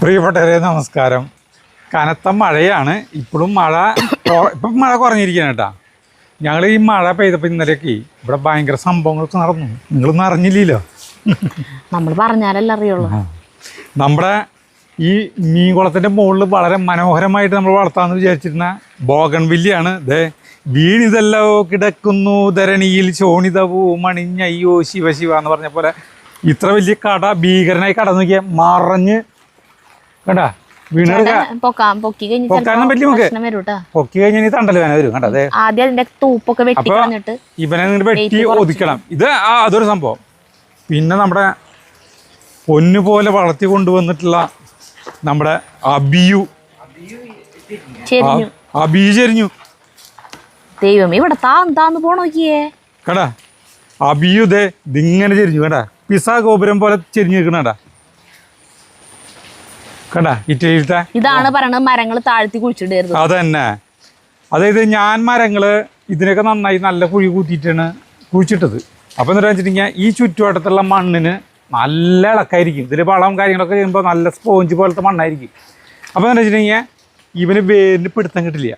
പ്രിയപ്പെട്ടവരെ നമസ്കാരം. കനത്ത മഴയാണ്. ഇപ്പോഴും മഴ ഇപ്പം മഴ കുറഞ്ഞിരിക്കുകയാണ് കേട്ടോ. ഞങ്ങൾ ഈ മഴ പെയ്തപ്പോൾ ഇന്നലെയൊക്കെ ഇവിടെ ഭയങ്കര സംഭവങ്ങളൊക്കെ നടന്നു. നിങ്ങളൊന്നും അറിഞ്ഞില്ലല്ലോ. നമ്മൾ പറഞ്ഞാലല്ല അറിയുള്ളൂ. നമ്മുടെ ഈ മീൻകുളത്തിന്റെ മുകളിൽ വളരെ മനോഹരമായിട്ട് നമ്മൾ വളർത്താമെന്ന് വിചാരിച്ചിരുന്ന ബോഗൺ വില്ലിയാണ്. ദേ വീണിതല്ലോ കിടക്കുന്നു ധരണിയിൽ ശോണിതവൂ മണിഞ്ഞയ്യോ ശിവ ശിവ എന്ന് പറഞ്ഞ പോലെ ഇത്ര വലിയ കട ഭീകരനായി കടന്നു നോക്കിയാൽ മറഞ്ഞ് കേട്ടാ പൊക്കി കഴിഞ്ഞാൽ ഇനി തണ്ടൽ വേന വരും കണ്ടോ അതെ ആദ്യം അതിന്റെ തൂപ്പൊക്കെ വെട്ടി അപ്പൊ കളഞ്ഞിട്ട് ഇവനെ നിങ്ങൾ വെട്ടി Weight കുറച്ച്. ഒതുക്കണം. ഇത് ആ അതൊരു സംഭവം. പിന്നെ നമ്മുടെ പൊന്നു പോലെ വളർത്തി കൊണ്ടുവന്നിട്ടുള്ള നമ്മുടെ അബിയു. അബിയു ചെരിഞ്ഞു. ദൈവം ഇവിടെ താന്ന് താന്ന് പോണോക്കിയേ കേട്ടാ അബിയു ദേ ഇതിങ്ങനെ ചെരിഞ്ഞു കേട്ടാ പിസ ഗോപുരം പോലെ ചെരിഞ്ഞു നിൽക്കണ കണ്ടാ ഇറ്റലിയിലത്തെ? ഇതാണ് പറയണത് മരങ്ങൾ താഴ്ത്തി കുഴിച്ചിടരുത്. അതന്നെ. അതായത് ഞാൻ മരങ്ങൾ ഇതിനൊക്കെ നന്നായി നല്ല കുഴി കൂട്ടിയിട്ടാണ് കുഴിച്ചിട്ടത്. അപ്പൊ എന്താ വെച്ചിട്ടുണ്ടെങ്കിൽ ഈ ചുറ്റുവട്ടത്തുള്ള മണ്ണിന് നല്ല ഇളക്കായിരിക്കും. ഇതിൽ വളം കാര്യങ്ങളൊക്കെ ചെയ്യുമ്പോൾ നല്ല സ്പോഞ്ച് പോലത്തെ മണ്ണായിരിക്കും. അപ്പോൾ എന്താ വെച്ചിട്ടുണ്ടെങ്കിൽ ഇവന് വേരിന് പിടുത്തം കിട്ടില്ല.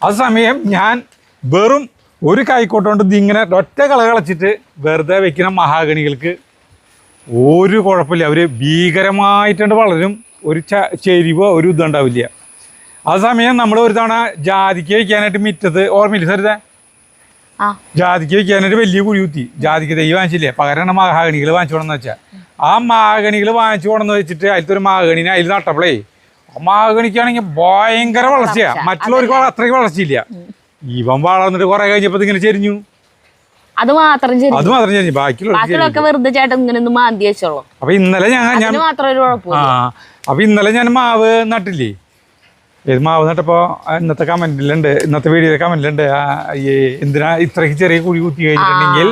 ആ സമയം ഞാൻ വെറും ഒരു കൈക്കോട്ടുകൊണ്ട് ഇതിങ്ങനെ ഒറ്റ കള കളച്ചിട്ട് വെറുതെ വെക്കുന്ന മഹാഗണികൾക്ക് ഒരു കുഴപ്പമില്ല. അവർ ഭീകരമായിട്ടുണ്ട് വളരും. ഒരു ചെരിവോ ഒരു ഇതുണ്ടാവില്ല ആ സമയം നമ്മൾ ഒരു തവണ ജാതിക്ക് വയ്ക്കാനായിട്ട് മിറ്റത്ത് ഓർമ്മയില്ല സരിത ജാതിക്ക് വയ്ക്കാനായിട്ട് വലിയ കുഴി കുത്തി. ജാതിക്ക് തൈ വാങ്ങിച്ചില്ലേ? പകരമാണ് മഹാഗണികൾ വാങ്ങിച്ചു കൊണ്ടെന്ന് വെച്ചാൽ ആ മഹാഗണികൾ വാങ്ങിച്ചു കൊണ്ടെന്ന് വെച്ചിട്ട് അതിലത്തെ ഒരു മഹാഗണിനെ അതിൽ നട്ടപ്പളേ മഹാഗണിക്കാണെങ്കിൽ ഭയങ്കര വളർച്ചയാ. മറ്റുള്ളവർക്ക് അത്രയ്ക്ക് വളർച്ചയില്ല. ഇവൻ വളർന്നിട്ട് കുറെ കഴിഞ്ഞപ്പോ ഇങ്ങനെ ചെരിഞ്ഞു. അത് മാത്രം അത് മാത്രം ചെരിഞ്ഞു. ബാക്കിയുള്ളവർക്ക് ചെരിഞ്ഞു. ബാക്കിയുള്ളതൊക്കെ വെറുതെ ചേട്ടൻ ഇങ്ങനെ ഒന്ന് മാന്തി വെച്ചോളൂ. അപ്പൊ ഇന്നലെ ഞാൻ ഞാൻ മാത്രം ഒരു കുഴപ്പമില്ല. ആ അപ്പൊ ഇന്നലെ ഞാൻ മാവ് നട്ടില്ലേ? ഏത് മാവ് നട്ടപ്പോ ഇന്നത്തെ കമന്റിലുണ്ട് ഇന്നത്തെ വീഡിയോയിലെ കമന്റിലുണ്ട് ഈ എന്തിനാ ഇത്രയ്ക്ക് ചെറിയ കുഴി കുത്തി കഴിഞ്ഞിട്ടുണ്ടെങ്കിൽ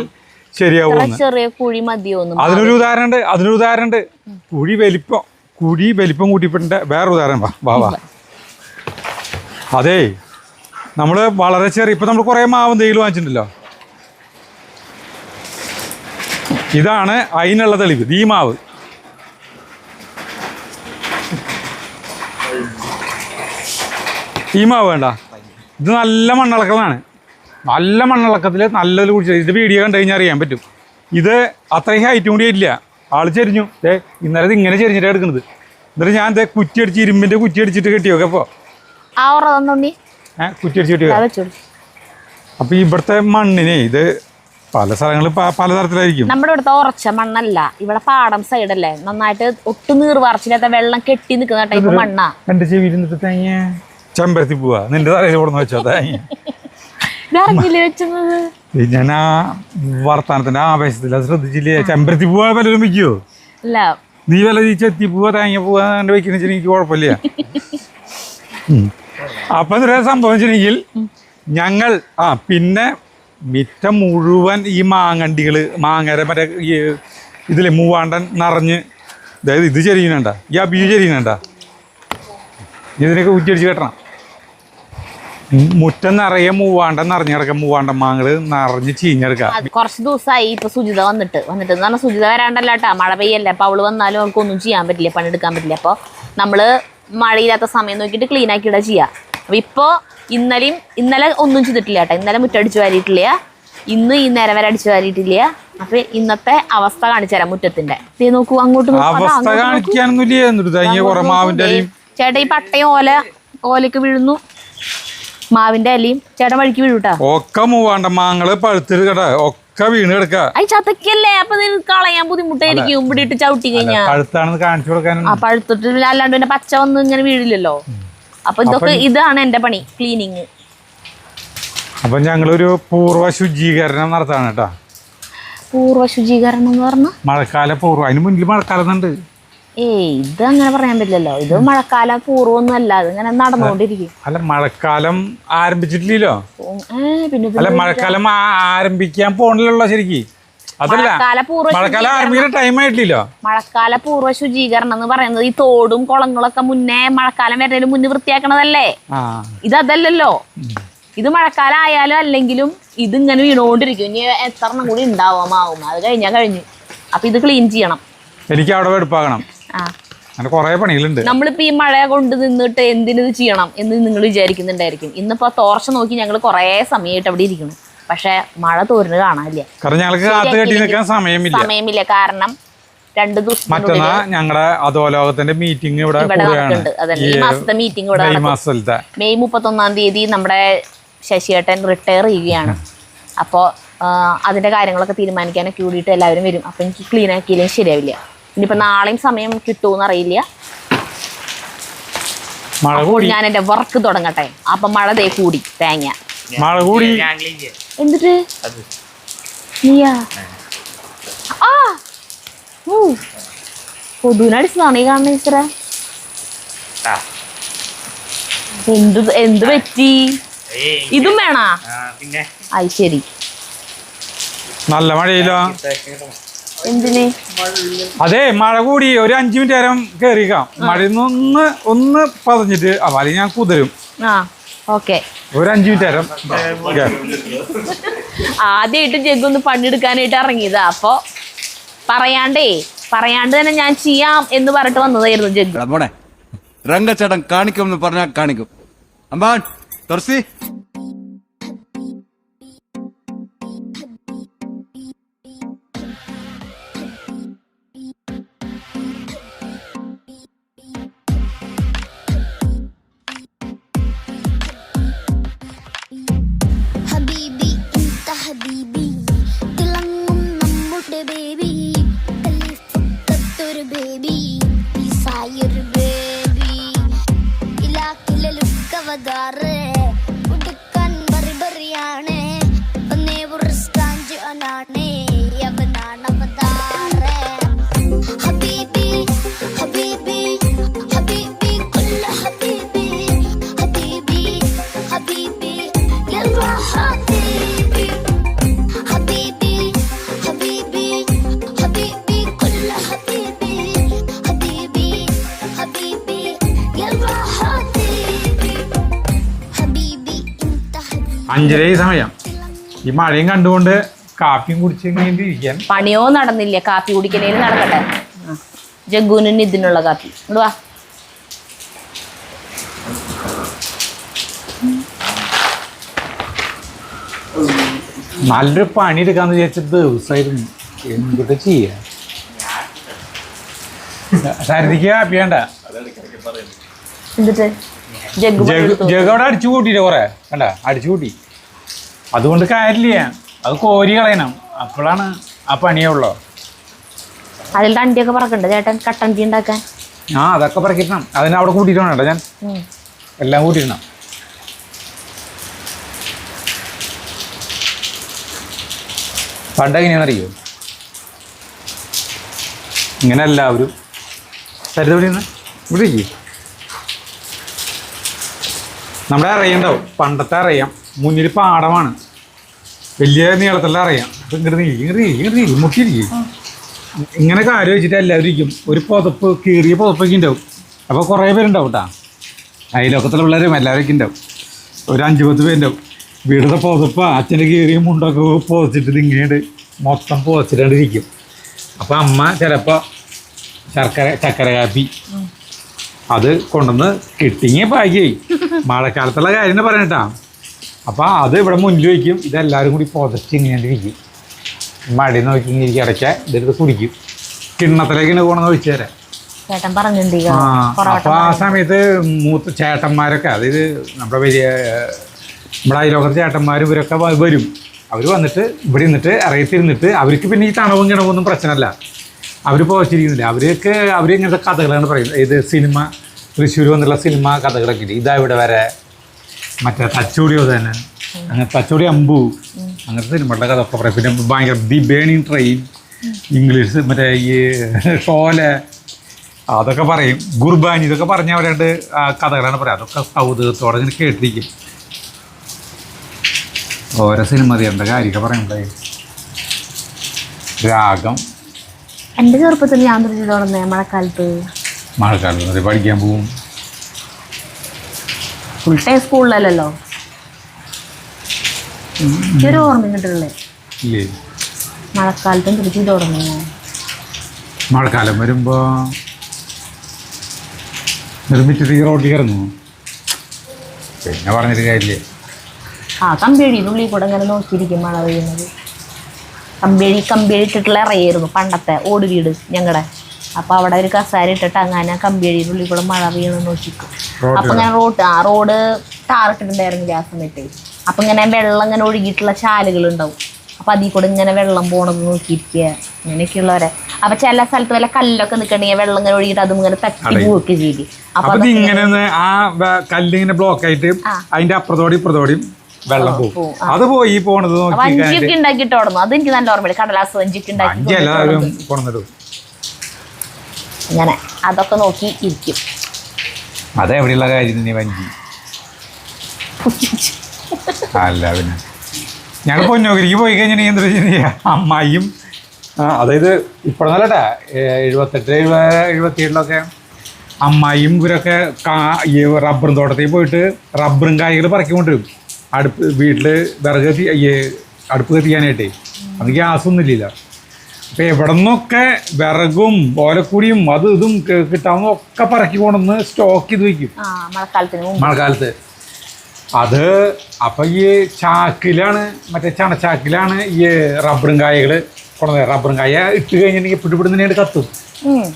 ശരിയാവും ചെറിയ കുഴി മതിയോന്നും അതിനൊരു ഉദാഹരണം ഉണ്ട് അതിനൊരു ഉദാഹരണം ഉണ്ട് കുഴി വലിപ്പം കുഴി വലിപ്പം കൂട്ടിപ്പിട്ടുണ്ട് വേറെ ഉദാഹരണം വാ വാ വാ. അതെ നമ്മൾ വളരെ ചെറിയ ഇപ്പം നമ്മൾ കുറേ മാവ് എന്തെങ്കിലും വാങ്ങിച്ചിട്ടുണ്ടല്ലോ. ഇതാണ് അതിനുള്ള തെളിവ് ഈ മാവ്. ഈ മാവ് വേണ്ട. ഇത് നല്ല മണ്ണിളക്കലാണ്. നല്ല മണ്ണിളക്കത്തിൽ നല്ലൊരു കുടിച്ചത് ഇത് വീഡിയോ കണ്ടു കഴിഞ്ഞാൽ അറിയാൻ പറ്റും. ഇത് അത്രയും ഹൈറ്റും കൂടി ഇല്ല ആൾ ചെരിഞ്ഞു. ഏ ഇന്നലെ ഇത് ഇങ്ങനെ ചെരിഞ്ഞിട്ടാണ് എടുക്കുന്നത്. എന്നിട്ട് ഞാൻ ദേ കുറ്റി അടിച്ച് ഇരുമ്പിന്റെ കുറ്റി അടിച്ചിട്ട് കെട്ടി വെക്കാം അപ്പോൾ ഏഹ് കുറ്റി അടിച്ച് കെട്ടി അപ്പോൾ ഇവിടുത്തെ മണ്ണിനെ ഇത് പല സ്ഥലങ്ങളിൽ പലതരത്തിലായിരിക്കും നമ്മുടെ ഇവിടുത്തെ ഉറച്ച മണ്ണല്ല. ഇവിടെ പാടം സൈഡ് അല്ലേ? നന്നായിട്ട് ഒട്ടും നീർവാർച്ചില്ലാത്ത വെള്ളം കെട്ടി നിൽക്കുന്ന ടൈപ്പ് മണ്ണാ. എന്റെ ചെവിയിൽ നിന്നിട്ട് തേങ്ങ. ചെമ്പരത്തി പോവാ. നിന്റെ തലയിൽ കൊടുന്ന് വെച്ചോ തേങ്ങ ഞാൻ ആ വർത്താനത്തിന്റെ ആവേശത്തിൽ അത് ശ്രദ്ധിച്ചില്ലേ ചെമ്പരത്തി പോവാ പലരും വെക്കുവോ നീ വല്ല ഈ ചെത്തി പോവാ തേങ്ങ പൂവ വെക്കുന്ന വെച്ചാൽ എനിക്ക് കുഴപ്പമില്ല. അപ്പൊ എന്തൊരു സംഭവം വെച്ചിട്ടുണ്ടെങ്കിൽ ഞങ്ങൾ ആ പിന്നെ മിറ്റം മുഴുവൻ ഈ മാങ്ങണ്ടികൾ മാങ്ങര മറ്റേ ഈ ഇതിലെ മൂവാണ്ടൻ നിറഞ്ഞ് അതായത് ഇത് ചെരിയുന്നുണ്ട? ഈ അബിയു ചെരിയുന്നുണ്ട? ഇതിനൊക്കെ ഉജ്ജടിച്ച് കെട്ടണം. മുറ്റം നിറയെ മൂവാണ്ട നിറഞ്ഞു കിടക്കാം. മൂവാണ്ടൻ മാങ്ങൾ നിറഞ്ഞ് ചീഞ്ഞെടുക്കാം. കുറച്ച് ദിവസമായി ഇപ്പൊ സുജിത വന്നിട്ട്. വന്നിട്ട് എന്ന് പറഞ്ഞാൽ സുജിത വരാണ്ടല്ല കേട്ടാ മഴ പെയ്യല്ലേ. അപ്പൊ അവൾ വന്നാലും അവൾക്ക് ഒന്നും ചെയ്യാൻ പറ്റില്ല പണിയെടുക്കാൻ പറ്റില്ല. അപ്പൊ നമ്മൾ മഴയില്ലാത്ത സമയം നോക്കിയിട്ട് ക്ലീൻ ആക്കിയിട ചെയ്യാ. അപ്പൊ ഇപ്പൊ ഇന്നലെയും ഇന്നലെ ഒന്നും ചെയ്തിട്ടില്ല കേട്ടോ ഇന്നലെ മുറ്റടിച്ചു വാരിയിട്ടില്ല. ഇന്ന് ഈ നേരം വരെ അടിച്ചു വാരിയിട്ടില്ല. അപ്പൊ ഇന്നത്തെ അവസ്ഥ കാണിച്ചു തരാം മുറ്റത്തിന്റെ. നോക്കൂ അങ്ങോട്ട് അവസ്ഥ കാണിക്കാനൊന്നുമില്ല മാവിന്റെ ചേട്ടാ ഈ പട്ടയും ഓല ഓലക്ക് വീഴുന്നു. മാവിന്റെ അലയും. ചേട്ടൻ വഴിക്ക് വീഴൂട്ടാ ഒക്കെ മൂവാണ്ട മാങ്ങൾ പഴുത്തിട്ട് കേട്ടാ. ഒക്കെ വീണ് കിടക്കാ. അത് ചതക്കല്ലേ? അപ്പൊ കളയാൻ ബുദ്ധിമുട്ടായിരിക്കും. ഇവിടെ ഇട്ട് ചവിട്ടി കഴിഞ്ഞാൽ പഴുത്താണെന്ന് കാണിച്ചു ആ പഴുത്തിട്ട് അല്ലാണ്ട് പിന്നെ പച്ച വന്ന് ഇങ്ങനെ വീഴില്ലല്ലോ. അപ്പൊ ഇതൊക്കെ ഇതാണ് എന്റെ പണി ക്ലീനിങ് അപ്പൊ ഞങ്ങളൊരു പൂർവ ശുചീകരണം നടത്താണ് കേട്ടാ പൂർവ ശുചീകരണം എന്ന് പറഞ്ഞാൽ മഴക്കാല പൂർവ. അതിന് മുന്നിൽ മഴക്കാലം ഉണ്ട് ഏയ് ഇത് അങ്ങനെ പറയാൻ പറ്റില്ലല്ലോ. ഇത് മഴക്കാല പൂർവമൊന്നും അല്ല ഇത് ഇങ്ങനെ നടന്നുകൊണ്ടിരിക്കും. അല്ല മഴക്കാലം ആരംഭിച്ചിട്ടില്ലല്ലോ? പിന്നെ അല്ല മഴക്കാലം ആരംഭിക്കാൻ പോണില്ലല്ലോ ശരിക്ക്. അതല്ല മഴക്കാല പൂർവ മഴക്കാലം ആരംഭിക്കുന്ന ടൈം ആയിട്ടില്ലല്ലോ. മഴക്കാല പൂർവ ശുചീകരണം എന്ന് പറയുന്നത് ഈ തോടും കുളങ്ങളൊക്കെ മുന്നേ മഴക്കാലം വരുന്നതിന് മുന്നേ വൃത്തിയാക്കണതല്ലേ? ഇത് അതല്ലല്ലോ ഇത് മഴക്കാലം ആയാലും അല്ലെങ്കിലും ഇത് ഇങ്ങനെ വീണുകൊണ്ടിരിക്കും. ഇനി എത്ര കൂടി ഉണ്ടാവും മാവും അത് കഴിഞ്ഞാൽ കഴിഞ്ഞു. അപ്പൊ ഇത് ക്ലീൻ ചെയ്യണം. എനിക്ക് അവിടെ വെടുപ്പാകണം. ആ അങ്ങനെ കുറേ പണികളുണ്ട്. നമ്മളിപ്പോ ഈ മഴ കൊണ്ട് നിന്നിട്ട് എന്തിനത് ചെയ്യണം എന്ന് നിങ്ങൾ വിചാരിക്കുന്നുണ്ടായിരിക്കും. ഇന്നിപ്പോ തോർച്ച നോക്കി ഞങ്ങൾ കുറേ സമയമായിട്ട് അവിടെ ഇരിക്കുന്നു. പക്ഷെ മഴ തോരുന്നത് കാണാനില്ല. കാരണം ഞങ്ങൾക്ക് കാത്ത് കെട്ടി നിൽക്കാൻ സമയമില്ല. സമയമില്ല. കാരണം രണ്ട് ദിവസത്തിനുള്ളിൽ മറ്റന്നാ ഞങ്ങളുടെ അധോലോകത്തിന്റെ മീറ്റിംഗ് ഇവിടെ ഈ മാസത്തെ മീറ്റിംഗ് ഇവിടെ മാസത്തിലത്തെ. മെയ് മുപ്പത്തൊന്നാം തീയതി നമ്മുടെ ശശിയേട്ടൻ റിട്ടയർ ചെയ്യുകയാണ്. അപ്പോൾ അതിന്റെ കാര്യങ്ങളൊക്കെ തീരുമാനിക്കാനൊക്കെ കൂടിയിട്ട് എല്ലാവരും വരും. അപ്പൊ എനിക്ക് ക്ലീൻ ആക്കിയില്ലെങ്കിൽ ശരിയാവില്ല. ഇനിയിപ്പോൾ നാളെയും സമയം കിട്ടുമെന്ന് അറിയില്ല. അപ്പോൾ ഞാൻ എന്റെ വർക്ക് തുടങ്ങട്ടെ. അപ്പം മഴ ദേ കൂടി തേങ്ങ. മഴ കൂടി. എന്നിട്ട്? നീയാ? ആ! ഊ. കൊതുവിനടിച്ചതാണ് ഈ കാണുന്ന ഇത്ര എന്ത് എന്ത് പറ്റി? ഇതും വേണാ? പിന്നെ? അത് ശരി നല്ല മഴയില്ല അതെ മഴ കൂടി ഒരു അഞ്ചു മിനിറ്റ് നേരം കയറിക്കാം മഴ ഒന്ന് ഒന്ന് പതഞ്ഞിട്ട് അപ്പൊ അല്ലെങ്കിൽ ഞാൻ കുതിരും. ഒരു അഞ്ചു മിനിറ്റ് നേരം. ആദ്യമായിട്ട് ജഗ് ഒന്ന് പണിയെടുക്കാനായിട്ട് ഇറങ്ങിയതാ. അപ്പൊ പറയാണ്ടേ പറയാണ്ട് തന്നെ ഞാൻ ചെയ്യാം എന്ന് പറഞ്ഞിട്ട് വന്നതായിരുന്നു ജഗ് രംഗച്ചടം രംഗച്ചേട്ടൻ കാണിക്കും എന്ന് പറഞ്ഞാൽ കാണിക്കും. അമ്പാൻ തുറസി. അഞ്ചര ഈ സമയം. ഈ മഴയും കണ്ടുകൊണ്ട് കാപ്പിയും കുടിച്ച് ഇങ്ങനെ ഇരിക്കാൻ പണിയോ നടന്നില്ല. കാപ്പി കുടിക്കണേന് നടക്കട്ടെ. ആ. ജഗ്ഗുവിന് ഇതിനുള്ള കാപ്പി. ഇങ്ങോട്ട് വാ. നല്ലൊരു പണി എടുക്കാന്ന് വിചാരിച്ച ദിവസമായിരുന്നു എന്തൊക്കെ ചെയ്യാ? സരിതിക്ക് കാപ്പി വേണ്ട. എന്നിട്ട് ജഗ്ഗു ജഗ് പണിയെടുത്തു. ജഗ് അവിടെ അടിച്ചു കൂട്ടിട്ട് കൊറേ? കണ്ട? അടിച്ചു കൂട്ടി. അതുകൊണ്ട് കാര്യമില്ല. അത് കോരി കളയണം. അപ്പോഴാണ് ആ പണിയുള്ളൂ അതിൽ തണ്ടിയൊക്കെ പറക്കണ്ട? ചേട്ടൻ കട്ടൻ ടീ ഉണ്ടാക്കാൻ? ആ അതൊക്കെ പറക്കിരണം അതിനെ അവിടെ കൂട്ടിയിട്ട് വേണം കേട്ടോ ഞാൻ. എല്ലാം കൂട്ടിയിടണം. പണ്ട് എങ്ങനെയാണെന്നറിയോ? ഇങ്ങനെ എല്ലാവരും സരിത ഇവിടെ നിന്ന്? ഇവിടെ ഇരിക്ക്. നമ്മുടെ അറിയണ്ടാവും പണ്ടത്തെ അറിയാം. മുന്നിൽ പാടമാണ്. വലിയ നീളത്തിലുള്ള അറിയാം. അപ്പം ഇങ്ങോട്ട് നീ ഇങ്ങോട്ട് ഇങ്ങോട്ട് നീ മുട്ടിയിരിക്കും ഇങ്ങനെ കാര്യം വെച്ചിട്ട് എല്ലാവരും ഇരിക്കും. ഒരു പുതപ്പ് കീറിയ പുതപ്പൊക്കെ ഉണ്ടാവും. അപ്പോൾ കുറേ പേരുണ്ടാവും കേട്ടോ അയലോക്കത്തുള്ള പിള്ളേരും എല്ലാവരൊക്കെ ഉണ്ടാവും. ഒരു അഞ്ച് പത്ത് പേരുണ്ടാവും. വീടിന്റെ പുതപ്പ് അച്ഛന്റെ കീറിയ മുണ്ടൊക്കെ പുതച്ചിട്ട് ഇങ്ങനെയുണ്ട് മൊത്തം പുതച്ചിട്ടാണ്ടിരിക്കും അപ്പോൾ അമ്മ ചിലപ്പോൾ ശർക്കര ചക്കര കാപ്പി അത് കൊണ്ടുവന്ന് കിട്ടിങ്ങി പാകിയായി. മഴക്കാലത്തുള്ള കാര്യം തന്നെ പറയണട്ടാ. അപ്പോൾ അത് ഇവിടെ മുന്നിൽ വയ്ക്കും ഇതെല്ലാവരും കൂടി പുതച്ച് ഇങ്ങനെയാണ്ടിരിക്കും മടി നോക്കി ഇങ്ങനെ ഇരിക്കും. ഇടയ്ക്ക ഇതെടുത്ത് കുടിക്കും. കിണ്ണത്തിലേക്ക് ഇങ്ങനെ പോകണമെന്ന് വെച്ചു തരാം ചേട്ടൻ പറഞ്ഞിട്ടുണ്ട് ഈ ആ പൊറോട്ട അപ്പൊ ആ സമയത്ത് മൂത്ത ചേട്ടന്മാരൊക്കെ അതായത് നമ്മുടെ വലിയ നമ്മുടെ അയലോകത്തെ ചേട്ടന്മാരും ഇവരൊക്കെ വരും. അവർ വന്നിട്ട് ഇവിടെ നിന്നിട്ട് അറിയത്തിരുന്നിട്ട് അവർക്ക് പിന്നെ ഈ തണവും കിണവും ഒന്നും പ്രശ്നമല്ല. അവർ പോച്ചിരിക്കുന്നില്ല അവർക്ക് അവർ ഇങ്ങനത്തെ കഥകളാണ് പറയുന്നത്. ഏത് സിനിമ തൃശ്ശൂർ വന്നുള്ള സിനിമ കഥകളൊക്കെ ഇല്ലേ? ഇതാ ഇവിടെ വരെ. മറ്റേ തച്ചോടി തന്നെ അങ്ങനെ തച്ചോടി അമ്പു അങ്ങനത്തെ സിനിമകളുടെ കഥയൊക്കെ പറയും. പിന്നെ ഭയങ്കര ദി ബേണിങ് ട്രെയിൻ ഇംഗ്ലീഷ് മറ്റേ ഈ ഷോല അതൊക്കെ പറയും. ഗുർബാനി ഇതൊക്കെ പറഞ്ഞ അവരാണ്ട് കഥകളാണ് പറയാം അതൊക്കെ സൗതുകത്തോടെ ഇങ്ങനെ കേട്ടിരിക്കും. ഓരോ സിനിമ തീരേണ്ട കാര്യമൊക്കെ പറയണ്ടേ രാഗം എന്റെ ചെറുപ്പത്തിൽ ഞാൻ തുടങ്ങുന്നേ മഴക്കാലത്ത്. മഴക്കാലത്ത് വരെ പഠിക്കാൻ പോകും ഫുൾ ടൈം സ്കൂളിലല്ലല്ലോ ഒരു ഓർമ്മ കിട്ടുള്ളേ മഴക്കാലത്തും തിരിച്ചു തുടങ്ങുന്നു മഴക്കാലം വരുമ്പോ നിർമ്മിച്ചിട്ട് ഈ റോഡിൽ ഇറങ്ങുമോ പിന്നെ പറഞ്ഞിട്ട് കാര്യമില്ലേ? ആ കമ്പിയടിയുടെ ഉള്ളിൽ കൂടെ ഇങ്ങനെ നോക്കിയിരിക്കും മഴ പെയ്യുന്നത്. കമ്പിയടി ഇട്ടിട്ടുള്ള ഇറയായിരുന്നു പണ്ടത്തെ ഓട് വീട് ഞങ്ങളുടെ അപ്പൊ അവിടെ ഒരു കസാര ഇട്ടിട്ട് അങ്ങനെ കമ്പിഴിയുടെ ഉള്ളിൽ കൂടെ മഴ പെയ്യണം നോക്കിക്കും. അപ്പൊ ഇങ്ങനെ റോഡ് ആ റോഡ് ടാറിട്ടിട്ടുണ്ടായിരുന്നില്ല ആ സമയത്ത്. അപ്പൊ ഇങ്ങനെ വെള്ളം ഇങ്ങനെ ഒഴുകിയിട്ടുള്ള ചാലുകൾ ഉണ്ടാവും അപ്പൊ അതിൽ കൂടെ ഇങ്ങനെ വെള്ളം പോണത് നോക്കിയിരിക്കുക അങ്ങനെയൊക്കെയുള്ളവരെ അപ്പൊ ചില സ്ഥലത്ത് വല്ല കല്ലൊക്കെ നിൽക്കണമെങ്കിൽ വെള്ളം ഇങ്ങനെ ഒഴുകിയിട്ട് അതും ഇങ്ങനെ തട്ടി. പോവുകയൊക്കെ ചെയ്യും. അപ്പൊ ഇങ്ങനെ ആ കല്ലിങ്ങനെ ബ്ലോക്ക് ആയിട്ട്. അതിന്റെ അപ്പുറത്തോടി ഇപ്പുറത്തോടിയും വെള്ളം പോകും അത് പോയി പോണത് നോക്കി വഞ്ചിയൊക്കെ ഉണ്ടാക്കിയിട്ട് ഓടുന്നു അത് എനിക്ക് നല്ല ഓർമ്മയില്ല കടലാസ് വഞ്ചിയൊക്കെ ഉണ്ടാക്കി അഞ്ച് എല്ലാവരും കൊണ്ടിടും അങ്ങനെ അതൊക്കെ നോക്കി ഇരിക്കും. അതെവിടെയുള്ള കാര്യം തന്നെ വഞ്ചി? അല്ല പിന്നെ. ഞങ്ങൾ പോയി കഴിഞ്ഞാൽ എന്താ അമ്മായിയും അതായത് ഇപ്പോഴൊന്നല്ലട്ടാ എഴുപത്തെട്ട് എഴുപത് എഴുപത്തിയേഴിലൊക്കെ അമ്മായിയും ഇവരൊക്കെ ഈ റബ്ബറും തോട്ടത്തിൽ പോയിട്ട് റബ്ബറും കായ്കൾ പറക്കി കൊണ്ടുവരും അടുപ്പ് വീട്ടിൽ വിറക് കത്തി അയ്യേ അടുപ്പ് കത്തിക്കാനായിട്ടേ അത് ഗ്യാസൊന്നും ഇല്ല അപ്പം എവിടെ നിന്നൊക്കെ വിറകും ഓലക്കൂടിയും അത് ഇതും കിട്ടാവുന്ന ഒക്കെ പറക്കി കൊണ്ടുവന്ന് സ്റ്റോക്ക് ചെയ്ത് വയ്ക്കും മഴക്കാലത്ത്. അത് അപ്പൊ ഈ ചാക്കിലാണ് മറ്റേ ചണച്ചാക്കിലാണ് ഈ റബ്ബറും കായകൾ കൊണ്ടുവന്നത്. റബ്ബറും കായ ഇട്ട് കഴിഞ്ഞിട്ടുണ്ടെങ്കിൽ പിടിപിടുന്നതിനായിട്ട് കത്തും.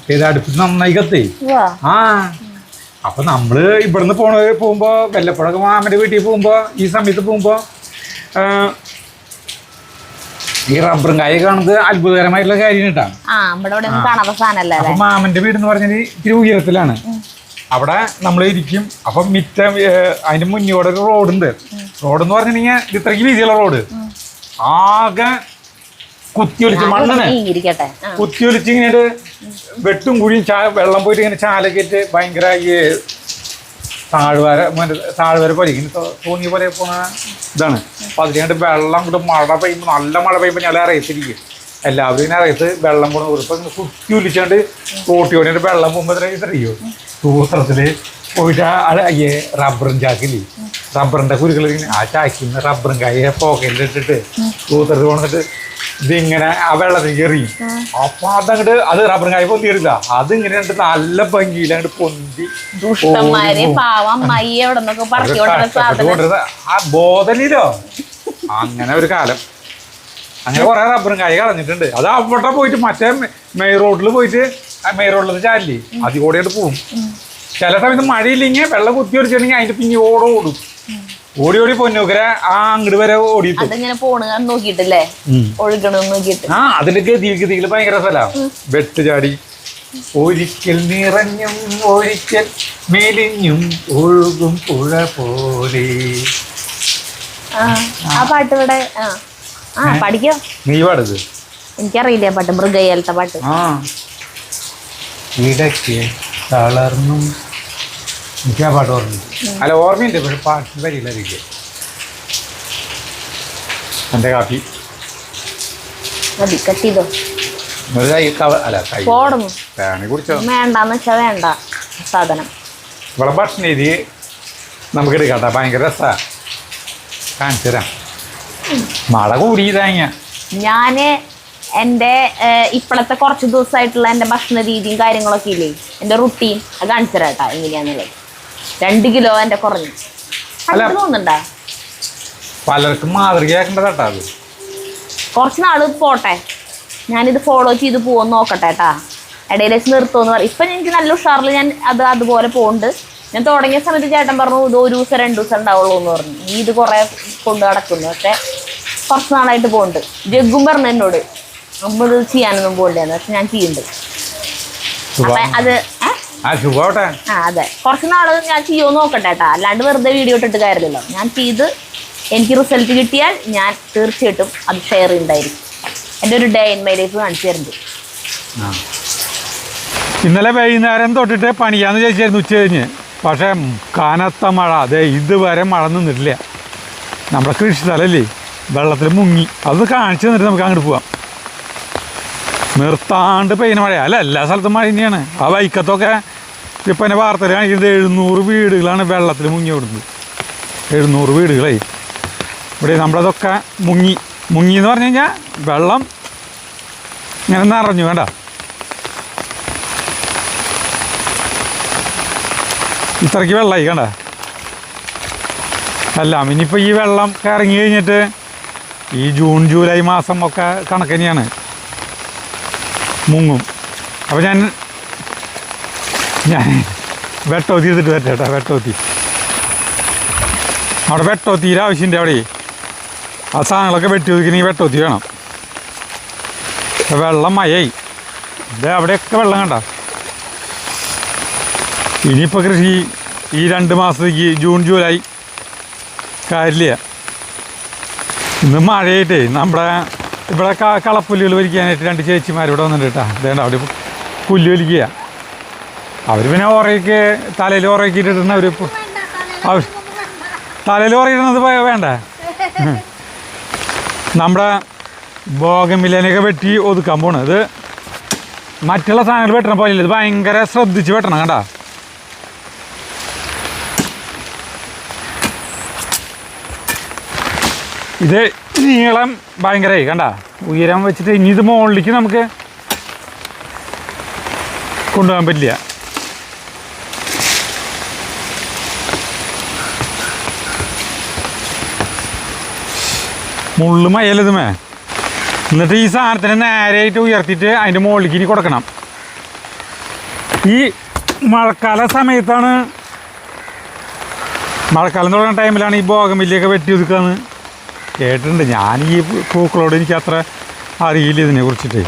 ഏത് ഇത് അടുപ്പിൽ നന്നായി കത്തേ. ആ. അപ്പൊ നമ്മൾ ഇവിടുന്ന് പോണ പോകുമ്പോ വല്ലപ്പോഴൊക്കെ മാമന്റെ വീട്ടിൽ പോകുമ്പോ ഈ സമയത്ത് പോകുമ്പോ ഈ റബ്ബറും കായ കാണുന്നത് അത്ഭുതകരമായിട്ടുള്ള കാര്യം കേട്ടാണ് അപ്പൊ മാമന്റെ വീട് എന്ന് പറഞ്ഞാൽ ഇത്തിരി ഉയരത്തിലാണ്. അവിടെ നമ്മൾ ഇരിക്കും. അപ്പൊ മിറ്റ അതിന്റെ മുന്നോടെ ഒരു ഉണ്ട് റോഡ് എന്ന് പറഞ്ഞിട്ടുണ്ടെങ്കിൽ ഇത് ഇത്രയ്ക്ക് വീതിയുള്ള റോഡ്. ആകെ കുത്തിയൊലിച്ച് മണ്ണിന്. കുത്തിയൊലിച്ച് ഇങ്ങനെ വെട്ടും കുഴിയും ചാ വെള്ളം പോയിട്ട് ഇങ്ങനെ ചാലക്കേറ്റ് ഭയങ്കര ഈ താഴ്വര മറ്റേ താഴ്വര പോലെ ഇങ്ങനെ തോന്നിയ പോലെ പോണ ഇതാണ്. അപ്പൊ അതിനായിട്ട് വെള്ളം കൂടെ മഴ പെയ്യുമ്പോൾ നല്ല മഴ പെയ്യുമ്പോൾ ഞാൻ അറിയത്തിരിക്കും. എല്ലാവരും ഇങ്ങനെ അറിയത്ത് വെള്ളം കൊണ്ട് ഇപ്പം കുത്തി ഒലിച്ചാണ്ട് തോട്ടി ഓടിയിട്ട് വെള്ളം പോകുമ്പോൾ അറിയോ സൂത്രത്തിൽ പോയിട്ട് ഈ റബ്ബറും ചാക്കില്ലേ റബ്ബറിന്റെ കുരുക്കൾ ഇങ്ങനെ ആ ചാക്കിൽ നിന്ന് റബ്ബറും പോക്കറ്റിൽ പോക്കറ്റിലിട്ടിട്ട് സൂത്രത്തിൽ കൊണ്ടിട്ട് ഇതിങ്ങനെ ആ വെള്ളത്തിൽ എറിയും അപ്പൊ അതങ്ങോട്ട് അത് റബ്ബറും കായ പൊന്തിയിടില്ല അതിങ്ങനെ ഇങ്ങനെ നല്ല ഭംഗിയിൽ അങ്ങോട്ട് പൊന്തി. ആ ബോധനിലോ അങ്ങനെ ഒരു കാലം. അങ്ങനെ കുറെ റബ്ബറും കായ കളഞ്ഞിട്ടുണ്ട്. അത് അവിടെ പോയിട്ട് മറ്റേ മെയിൻ റോഡിൽ പോയിട്ട് മെയിൻ റോഡിൽ ചാലില്ലേ? അതിൽ കൂടെ പോവും. ചില സമയത്ത് മഴയില്ലെങ്കിൽ വെള്ളം കുത്തി ഒടിച്ചിട്ടുണ്ടെങ്കിൽ അതിന്റെ പിന്നെ ഓടോ ഓടും. ഓടി ഓടി പൊന്നോക്കര ആ അങ്ങട് വരെ ഓടി അതിങ്ങനെ പോണ് അത് നോക്കിയിട്ടില്ലേ? ഒഴുകണമെന്ന് നോക്കിയിട്ട്. ആ അതിന്റെ ഗതി ഗതികൾ ഭയങ്കര സ്ഥലമാണ് വെട്ടുചാടി ഒരിക്കൽ നിറഞ്ഞും ഒരിക്കൽ മെലിഞ്ഞും ഒഴുകും പുഴ പോലെ. ആ പാട്ട് ഇവിടെ ആ. പഠിക്കോ? നീ പാടത് എനിക്കറിയില്ല പാട്ട് മൃഗയാലത്തെ പാട്ട്. ആ. ഇടയ്ക്ക് തളർന്നും എനിക്ക് ആ പാട്ട് ഓർമ്മ അല്ല ഓർമ്മയുണ്ട് പക്ഷെ പാട്ട് വരില്ല എനിക്ക്. എന്റെ കാപ്പി. മതി കട്ട് ചെയ്തോ? ഒരു കൈ കവ അല്ല കൈ. പോടുന്നു വേണേ കുടിച്ചോ? വേണ്ടാന്ന് വെച്ചാ വേണ്ട സാധനം. ഇവിടെ ഭക്ഷണ രീതി നമുക്ക് എടുക്കട്ടെ ഭയങ്കര രസമാണ് കാണിച്ചു തരാം. മഴ കൂടി തേങ്ങ. ഞാൻ എന്റെ ഇപ്പോഴത്തെ കുറച്ച് ദിവസമായിട്ടുള്ള എന്റെ ഭക്ഷണ രീതിയും കാര്യങ്ങളൊക്കെ ഇല്ലേ എന്റെ റുട്ടീൻ അത് കാണിച്ചു തരാം കേട്ടോ എങ്ങനെയാന്നുള്ളത്. രണ്ട് കിലോ എന്റെ കുറഞ്ഞു. തോന്നുന്നുണ്ടാ? പലർക്കും മാതൃകയാക്കേണ്ടതാ അത്. കുറച്ച് നാൾ പോട്ടെ. ഞാനിത് ഫോളോ ചെയ്ത് പോകുമെന്ന് നോക്കട്ടെ കേട്ടാ ഇടയിൽ വെച്ച് നിർത്തുമെന്ന് പറയും ഇപ്പം എനിക്ക് നല്ല ഉഷാറിൽ ഞാൻ അത് അതുപോലെ പോകുന്നുണ്ട് ഞാൻ തുടങ്ങിയ സമയത്ത് ചേട്ടൻ പറഞ്ഞു ഇത് ഒരു ദിവസം രണ്ട് ദിവസം ഉണ്ടാവുള്ളൂ എന്ന് പറഞ്ഞു. നീ ഇത് കുറേ കൊണ്ട് നടക്കുന്നു. പക്ഷെ കുറച്ച് നാളായിട്ട് പോകുന്നുണ്ട് ജഗ്ഗും പറഞ്ഞു എന്നോട് നമ്മൾ ഇത് ചെയ്യാനൊന്നും പോകണ്ടെന്ന് പക്ഷെ ഞാൻ ചെയ്യുന്നുണ്ട്. അപ്പം അത് ഏ? ആ അതെ. കുറച്ച് നാൾ ഞാൻ ചെയ്യോ നോക്കട്ടെ കേട്ടാ. അല്ലാണ്ട് വെറുതെ വീഡിയോ ഇട്ടിട്ട് കാര്യമില്ലല്ലോ ഞാൻ ചെയ്ത് എനിക്ക് റിസൾട്ട് കിട്ടിയാൽ ഞാൻ തീർച്ചയായിട്ടും അത് ഷെയർ ചെയ്യണ്ടായിരിക്കും എന്റെ ഒരു ഡേ ഇൻ മൈ ലൈഫ് കാണിച്ചു തരുന്നത്. ഇന്നലെ വൈകുന്നേരം തൊട്ടിട്ട് പണിയാന്ന് ചോദിച്ചായിരുന്നു ഉച്ച കഴിഞ്ഞ്. പക്ഷേ കനത്ത മഴ. അതെ ഇതുവരെ മഴ നിന്നിട്ടില്ല. നമ്മുടെ കൃഷി സ്ഥലമല്ലേ വെള്ളത്തിൽ മുങ്ങി. അത് കാണിച്ചു തന്നിട്ട് നമുക്ക് അങ്ങോട്ട് പോവാം. നിർത്താണ്ട് പെയ്യുന്ന മഴ അല്ല എല്ലാ സ്ഥലത്തും മഴ തന്നെയാണ്. ആ വൈക്കത്തൊക്കെ ഇപ്പം എന്റെ വാർത്തയിൽ കാണിക്കുന്നത് എഴുന്നൂറ് വീടുകളാണ് വെള്ളത്തിൽ മുങ്ങി വിടുന്നത് എഴുന്നൂറ് വീടുകളേ ഇവിടെ നമ്മളതൊക്കെ മുങ്ങി. മുങ്ങി എന്ന് പറഞ്ഞു കഴിഞ്ഞാൽ വെള്ളം ഇങ്ങനെ നിറഞ്ഞു വേണ്ട ഇത്രയ്ക്ക് വെള്ളമായി കണ്ട. എല്ലാം ഇനിയിപ്പോൾ ഈ വെള്ളം ഇറങ്ങി കഴിഞ്ഞിട്ട് ഈ ജൂൺ ജൂലൈ മാസം ഒക്കെ കണക്കനെയാണ് മുങ്ങും. അപ്പോൾ ഞാൻ ഞാൻ വെട്ടോത്തി എടുത്തിട്ട് വരട്ടെ കേട്ടോ വെട്ടോത്തി. അവിടെ വെട്ടോത്തി ആവശ്യമുണ്ട് അവിടെ. ആ സാധനങ്ങളൊക്കെ വെട്ടി ഒതുക്കണമെങ്കിൽ വെട്ടോത്തി വേണം. വെള്ളം മഴയായി. ഇത് അവിടെയൊക്കെ വെള്ളം കണ്ട. ഇനിയിപ്പോൾ കൃഷി ഈ രണ്ട് മാസത്തേക്ക് ജൂൺ ജൂലൈ കാര്യമില്ല. ഇന്ന് മഴയായിട്ടേ നമ്മുടെ ഇവിടെ കളപ്പുല്ലുകൾ വലിക്കാനായിട്ട് രണ്ട് ചേച്ചിമാർ ഇവിടെ വന്നിട്ട് കേട്ടാ അതേണ്ട അവിടെ പുല്ല് വലിക്കുക. അവർ പിന്നെ ഓറയ്ക്ക് തലയിൽ ഓറയ്ക്ക് ഇട്ടിട്ടുണ്ട് അവർ അവർ തലയിൽ ഓറയിടുന്നത് പോ- വേണ്ട? നമ്മുടെ ബോഗമില്ലേനൊക്കെ വെട്ടി ഒതുക്കാൻ പോണ്. ഇത് മറ്റുള്ള സാധനങ്ങൾ വെട്ടണ പോലെ ഇത് ഭയങ്കര ശ്രദ്ധിച്ച് വെട്ടണം കണ്ട? ഇത് നീളം ഭയങ്കരമായി കണ്ട? ഉയരം വെച്ചിട്ട് ഇനി ഇത് മുകളിലേക്ക് നമുക്ക് കൊണ്ടുപോകാൻ പറ്റില്ല. മുള്ളു മയലതുമേ എന്നിട്ട് ഈ സാധനത്തിനെ നേരെയായിട്ട് ഉയർത്തിയിട്ട് അതിന്റെ മുകളിലേക്ക് ഇനി കൊടുക്കണം. ഈ മഴക്കാല സമയത്താണ് മഴക്കാലം തുടങ്ങുന്ന ടൈമിലാണ് ഈ ഭോഗമില്ലൊക്കെ വെട്ടി ഒതുക്കാന്ന്. കേട്ടിട്ടുണ്ട്. ഞാൻ ഈ പൂക്കളോട് എനിക്ക് അത്ര അറിയില്ല ഇതിനെ കുറിച്ചിട്ട്.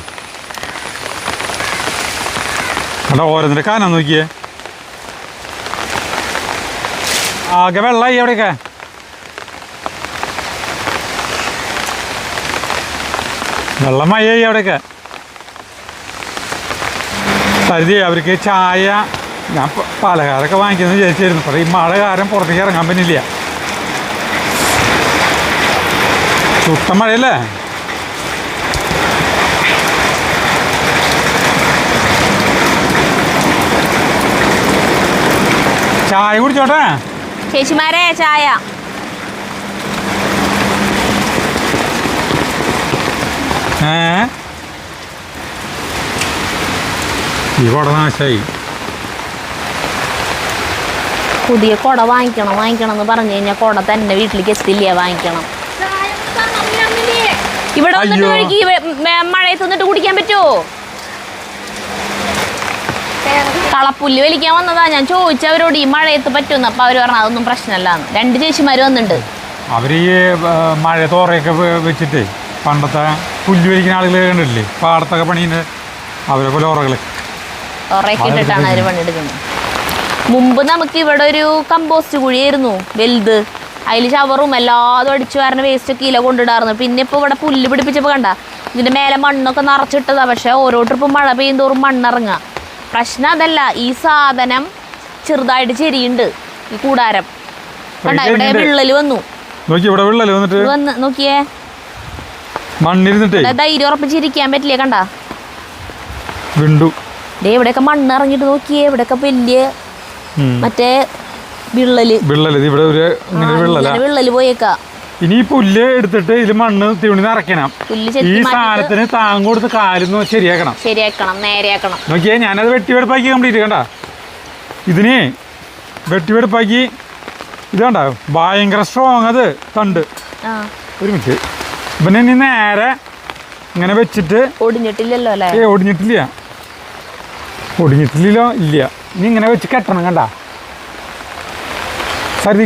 അവിടെ ഓരോന്നിന്റെ കാനം നോക്കിയേ. ആകെ വെള്ളമായി എവിടെയൊക്കെ വെള്ളം മഴയായി അവിടെയൊക്കെ. പരിധി അവർക്ക് ചായ ഞാൻ പലഹാരമൊക്കെ വാങ്ങിക്കുന്നത് വിചാരിച്ചായിരുന്നു പക്ഷേ ഈ മഴ കാരണം പുറത്തേക്ക് ഇറങ്ങാൻ പറ്റില്ല. ചുട്ട മഴയല്ലേ? ചായ കുടിച്ചോട്ടെ? ചേച്ചിമാരെ ചായ. ഏ? കുട പുതിയ കുട വാങ്ങിക്കണം വാങ്ങിക്കണം എന്ന് പറഞ്ഞു കഴിഞ്ഞാൽ കുട തന്നെ വീട്ടിലേക്ക് എത്തില്ല വാങ്ങിക്കണം. ഇവിടെ വന്നിട്ട്. ഒഴുകി മഴയത്ത് നിന്നിട്ട് കുടിക്കാൻ പറ്റുമോ കളപ്പുല്ല് വലിക്കാൻ വന്നതാ ഞാൻ ചോദിച്ചവരോട് ഈ മഴയത്ത് പറ്റുമെന്ന്. അപ്പൊ അവർ പറഞ്ഞു അതൊന്നും പ്രശ്നമല്ലാന്ന്. രണ്ട് ചേച്ചിമാര് വന്നിട്ടുണ്ട്. അവർ ഈ മഴ തോറയൊക്കെ വെച്ചിട്ട് പണ്ടത്തെ പുല്ല് വലിക്കുന്ന ആളുകളെ കണ്ടില്ലേ പാടത്തൊക്കെ പണിയുന്നത് അവരെ പോലെ ഓറകൾ പണിയെടുക്കുന്നത്. മുമ്പ് നമുക്ക് ഇവിടെ ഒരു കമ്പോസ്റ്റ് കുഴിയായിരുന്നു വലുത്. അതിൽ ഷവറും എല്ലാതും അടിച്ചു വരുന്ന വേസ്റ്റ് ഒക്കെ ഇല കൊണ്ടിടാറുന്നു. പിന്നെ ഇപ്പോൾ ഇവിടെ പുല്ല് പിടിപ്പിച്ചപ്പോൾ കണ്ട ഇതിന്റെ മേലെ മണ്ണൊക്കെ നിറച്ചിട്ടതാ. പക്ഷെ ഓരോ ട്രിപ്പും മഴ പെയ്യും തോറും മണ്ണിറങ്ങുക പ്രശ്നം അതല്ല ഈ സാധനം ചെറുതായിട്ട് ചെരിയുണ്ട് ഈ കൂടാരം. കണ്ട ഇവിടെ വിള്ളൽ വിള്ളൽ വന്നു. നോക്കി ഇവിടെ വെള്ളല്ലേ വന്നിട്ട്. വന്ന് നോക്കിയേ. മണ്ണിരുന്നിട്ടേ. ധൈര്യം ഉറപ്പിച്ചിരിക്കാൻ പറ്റില്ല കണ്ട? വിണ്ടു. ഇവിടെയൊക്കെ മണ്ണ് ഇറങ്ങിയിട്ട് നോക്കിയേ ഇവിടെയൊക്കെ വലിയ. മറ്റേ വിള്ളൽ. വിള്ളൽ ഇവിടെ ഒരു വിള്ളല. പോയേക്കാ. ഇനി പുല്ല് എടുത്തിട്ട് ഇതിൽ മണ്ണ് തിണി നിറയ്ക്കണം. ഈ സാധനത്തിന് താങ് കൊടുത്ത് കാലിന്ന് ശരിയാക്കണം. ശരിയാക്കണം നേരെയാക്കണം. നോക്കിയേ ഞാനത് വെട്ടിവെടുപ്പാക്കി കംപ്ലീറ്റ് കണ്ട? ഇതിന് വെട്ടിവെടുപ്പാക്കി ഇത് കണ്ട? ഭയങ്കര സ്ട്രോങ് അത് തണ്ട് ഒരു മിനിറ്റ്. ഇവനെ ഇനി നേരെ ഇങ്ങനെ വെച്ചിട്ട് ഒടിഞ്ഞിട്ടില്ലല്ലോ അല്ലേ? ഏ ഒടിഞ്ഞിട്ടില്ല. ഒടിഞ്ഞിട്ടില്ലല്ലോ ഇല്ല. ഇനി ഇങ്ങനെ വെച്ച് കെട്ടണം കണ്ട?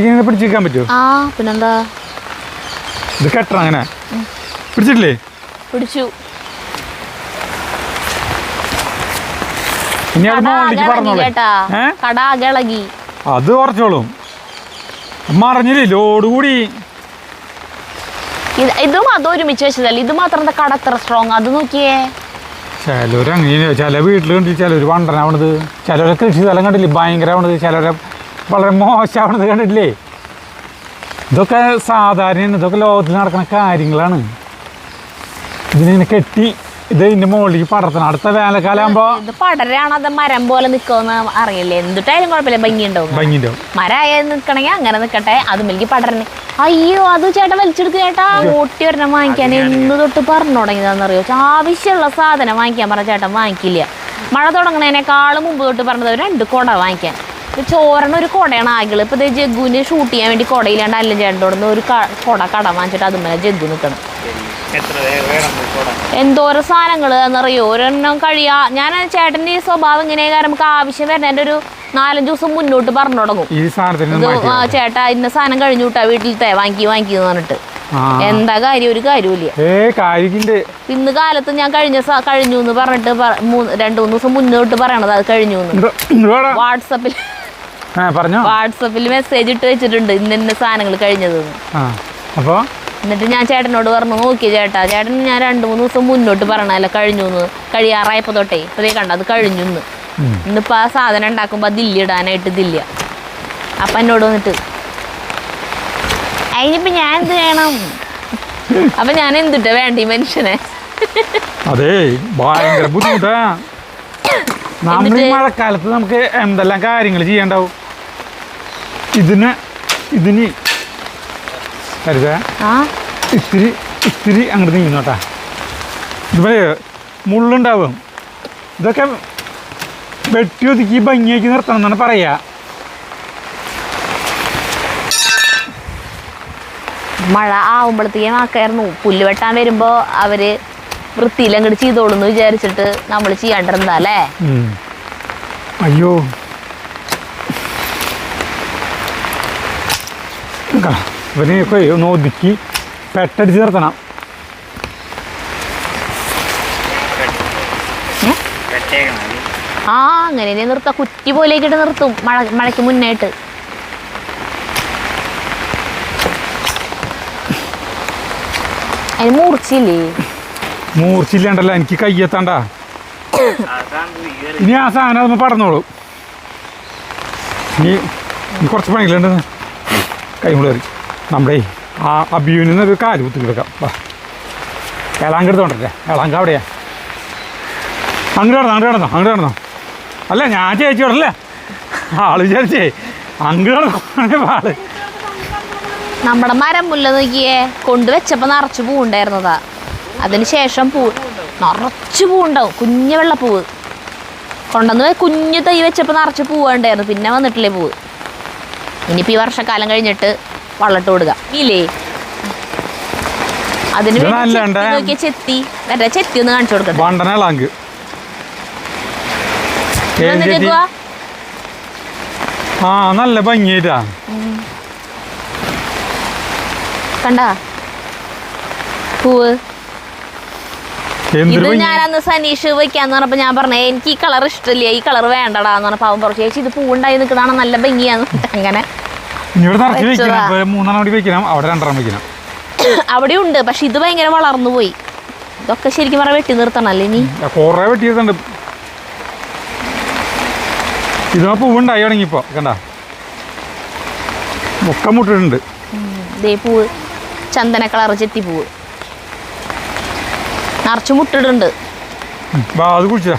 ഇങ്ങനെ പിടിച്ചിരിക്കാൻ പറ്റുമോ ആ പിന്നെന്താ? ഇത് കെട്ടണം അങ്ങനെ. പിടിച്ചിട്ടില്ലേ? പിടിച്ചു. ഇനി അത് മോളിലേക്ക് പറഞ്ഞോളൂ പറഞ്ഞോളെ ഏ? അത് കുറച്ചോളും. മറിഞ്ഞില്ലേ? ലോഡ് കൂടി ഇത് ഇതും അത് ഒരുമിച്ച് വെച്ചതല്ല? ഇത് മാത്രം എന്താ കട അത്ര സ്ട്രോങ് അത് നോക്കിയേ. ചിലർ അങ്ങനെ ചില വീട്ടിൽ കണ്ടി ചിലർ വണ്ടനാവണത്. ചിലരെ കൃഷി സ്ഥലം കണ്ടില്ലേ ഭയങ്കരമാവണത്. ചിലരെ വളരെ മോശമാവണത് കണ്ടില്ലേ ഇതൊക്കെ സാധാരണ ഇതൊക്കെ ലോകത്തിൽ നടക്കുന്ന കാര്യങ്ങളാണ്. ഇതിനെ കെട്ടി ഇത് ഇതിന്റെ മുകളിലേക്ക് പടർത്തണം. അടുത്ത വേനൽക്കാലം ആകുമ്പോൾ ഇത് പടരാണ് അത് മരം പോലെ നിൽക്കുമെന്ന് അറിയില്ല? എന്തിട്ടായാലും കുഴപ്പമില്ല. ഭംഗി ഉണ്ടാവും ഭംഗിന്റെ മരമായ നിൽക്കണമെങ്കിൽ അങ്ങനെ നിൽക്കട്ടെ എനിക്ക് പടരണേ. അയ്യോ അത് ചേട്ടൻ വലിച്ചെടുക്ക് ചേട്ടാ. ഓട്ടി ഒരെണ്ണം വാങ്ങിക്കാൻ. എന്ന് തൊട്ട് പറഞ്ഞു തുടങ്ങിയതാണെന്നറിയോ? ആവശ്യമുള്ള സാധനം വാങ്ങിക്കാൻ പറഞ്ഞ ചേട്ടൻ വാങ്ങിക്കില്ല. മഴ തുടങ്ങുന്നതിനേക്കാളും മുമ്പ് തൊട്ട് പറഞ്ഞത് രണ്ട് കുട വാങ്ങിക്കാൻ. ചോരണ ഒരു കുടയാണ് ആകിൾ ഇപ്പൊ ദേ ജഗ്ഗുവിന് ഷൂട്ട് ചെയ്യാൻ വേണ്ടി കുടയില്ലാണ്ട് അല്ല ചേട്ടനോട് ഒരു കൊട കുട വാങ്ങിച്ചിട്ട് അതുമല്ല ജഗ്ഗു നിൽക്കണം എന്തോരം സാധനങ്ങൾ എന്നറിയോ? ഒരെണ്ണം കഴിയാ ഞാൻ ചേട്ടന്റെ ഈ സ്വഭാവം ഇങ്ങനെ കാരണം നമുക്ക് ആവശ്യം വരുന്നതിന്റെ ഒരു നാലഞ്ച് ദിവസം മുന്നോട്ട് പറഞ്ഞു തുടങ്ങും. ഈ സാധനത്തിന് ഇത് ആ ചേട്ടാ ഇന്ന സാധനം കഴിഞ്ഞു വിട്ടാ വീട്ടിലത്തെ വാങ്ങി വാങ്ങി പറഞ്ഞിട്ട്. എന്താ കാര്യം? ഒരു കാര്യമില്ല ഇന്ന് കാലത്ത് ഞാൻ കഴിഞ്ഞ കഴിഞ്ഞു എന്ന് പറഞ്ഞിട്ട് രണ്ടു മൂന്ന് ദിവസം മുന്നോട്ട് പറയണത് അത് കഴിഞ്ഞു വാട്സപ്പിൽ പറഞ്ഞോ. വാട്സപ്പിൽ മെസ്സേജ് ഇട്ട് വെച്ചിട്ടുണ്ട്. ഇന്ന ഇന്ന സാധനങ്ങൾ കഴിഞ്ഞത് അപ്പോൾ എന്നിട്ട് ഞാൻ ചേട്ടനോട് പറഞ്ഞു നോക്കി ചേട്ടാ ചേട്ടൻ ഞാൻ രണ്ട് മൂന്ന് ദിവസം മുന്നോട്ട് പറഞ്ഞല്ല കഴിഞ്ഞു എന്ന്. കഴിയാറായപ്പോ തൊട്ടേ ഇപ്പതേ കണ്ട അത് കഴിഞ്ഞു എന്ന്. ആ സാധനം ഉണ്ടാക്കുമ്പോ ദില്ല ഇടാനായിട്ട് ദില്ല. അപ്പൊ എന്നോട് വന്നിട്ട് അതിനിപ്പോ ഞാൻ എന്ത് ചെയ്യണം? അപ്പൊ ഞാൻ എന്തിട്ടാ വേണ്ട ഈ മനുഷ്യനെ? അതേ ഭയങ്കര ബുദ്ധിമുട്ടാ. നമ്മൾ മഴക്കാലത്ത് നമുക്ക് എന്തെല്ലാം കാര്യങ്ങൾ ചെയ്യണ്ടാവും? ഇതിന് ഇതിന് കരുത. ഇത്തിരി ഇത്തിരി അങ്ങോട്ട് നീങ്ങോട്ടാ ഇതുപോലെ മുള്ളുണ്ടാവും. ഇതൊക്കെ വെട്ടി ഒതുക്കി ഭംഗിയാക്കി നിർത്തണം എന്നാണ് പറയാ. മഴ ആവുമ്പോഴത്തേക്കും ആക്കായിരുന്നു. പുല്ല് വെട്ടാൻ വരുമ്പോ അവർ വൃത്തിയിലങ്ങോട്ട് ചെയ്തോളൂന്ന് വിചാരിച്ചിട്ട് നമ്മൾ ചെയ്യാണ്ടിരുന്നല്ലേ. അയ്യോ. ക- ഇവനെയൊക്കെ ഒന്ന് ഒതുക്കി പെട്ടടിച്ച് നിർത്തണം. ആ അങ്ങനെ നിർത്താം. കുറ്റി പോലേക്ക് നിർത്തും മഴ മഴയ്ക്ക് മുന്നായിട്ട്. അതിന് മൂർച്ചയില്ലേ? മൂർച്ചില്ലാണ്ടല്ല എനിക്ക് കയ്യെത്താണ്ട. ഇനി ആ സാധനം പറഞ്ഞോളൂ ഇനി കുറച്ച് പണികളുണ്ടെന്ന്. കൈ കയറി നമ്മുടെ ആ അബിയൂനിൽ ഒരു കാൽ കുത്തി കിടക്കാം. വാ. ഏളാങ്ക എടുത്തോണ്ടല്ലേ ഏളാങ്ക അവിടെയാ. അങ്ങോട്ട് കിടന്നോ അങ്ങോട്ട് കിടന്നോ അങ്ങോട്ട് കിടന്നോ അല്ല ഞാൻ ചേച്ചി ചേച്ചിയോടല്ലേ ആൾ വിചാരിച്ചേ അങ്ങോട്ട് ആൾ നമ്മുടെ മരം മുല്ല നോക്കിയേ കൊണ്ടുവച്ചപ്പോ നിറച്ച് പൂവുണ്ടായിരുന്നതാ. അതിനുശേഷം അതിന് ശേഷം പൂ നിറച്ച് പൂവുണ്ടാവും കുഞ്ഞു വെള്ളപ്പൂവ്. കൊണ്ടുവന്ന് കുഞ്ഞു തൈ വെച്ചപ്പോൾ നിറച്ച് പൂവുണ്ടായിരുന്നു പിന്നെ വന്നിട്ടില്ലേ പൂവ്. ഇനിയിപ്പോൾ ഈ വർഷക്കാലം കഴിഞ്ഞിട്ട് വള്ളിട്ട് കൊടുക്കുക ഇല്ലേ? അതിന് നോക്കിയ ചെത്തി. മറ്റേ ചെത്തി ഒന്ന് കാണിച്ചു കൊടുക്കട്ടെ? ആ നല്ല ഭംഗിയായിട്ടാ. കണ്ടാ? പൂവ്. ഇത് ഭംഗി. ഞാൻ അന്ന് സനീഷ് വെക്കാന്ന് പറഞ്ഞപ്പോ ഞാൻ പറഞ്ഞേ എനിക്ക് ഈ കളർ ഇഷ്ടമില്ല. ഈ കളർ വേണ്ടടാന്ന് പറഞ്ഞപ്പോ അവൻ പറഞ്ഞു ചേച്ചി ഇത് പൂവുണ്ടായി നിൽക്കണ നല്ല ഭംഗിയാന്ന്. അങ്ങനെ. ഇവിടെ നിറച്ച്. വെക്കണം. ഇപ്പൊ മൂന്നെണ്ണം കൂടി വെക്കണം. അവിടെ രണ്ടെണ്ണം വെക്കണം. അവിടെ ഉണ്ട്. പക്ഷെ ഇത് ഭയങ്കര വളർന്നു പോയി. ഇതൊക്കെ ശരിക്കും പറഞ്ഞാൽ വെട്ടി നിർത്തണല്ലേ ഇനി? കൊറേ വെട്ടിയിട്ടുണ്ട് ഇതിന് പൂവുണ്ടായി തുടങ്ങിയപ്പോ കണ്ട? ഒക്കെ മുട്ടിട്ടുണ്ട്. ദേ പൂവ്. ചന്ദന കളർ ചെത്തി പൂവ്. നിറച്ച് മുട്ടിടുണ്ട് അത് കുഴിച്ചാ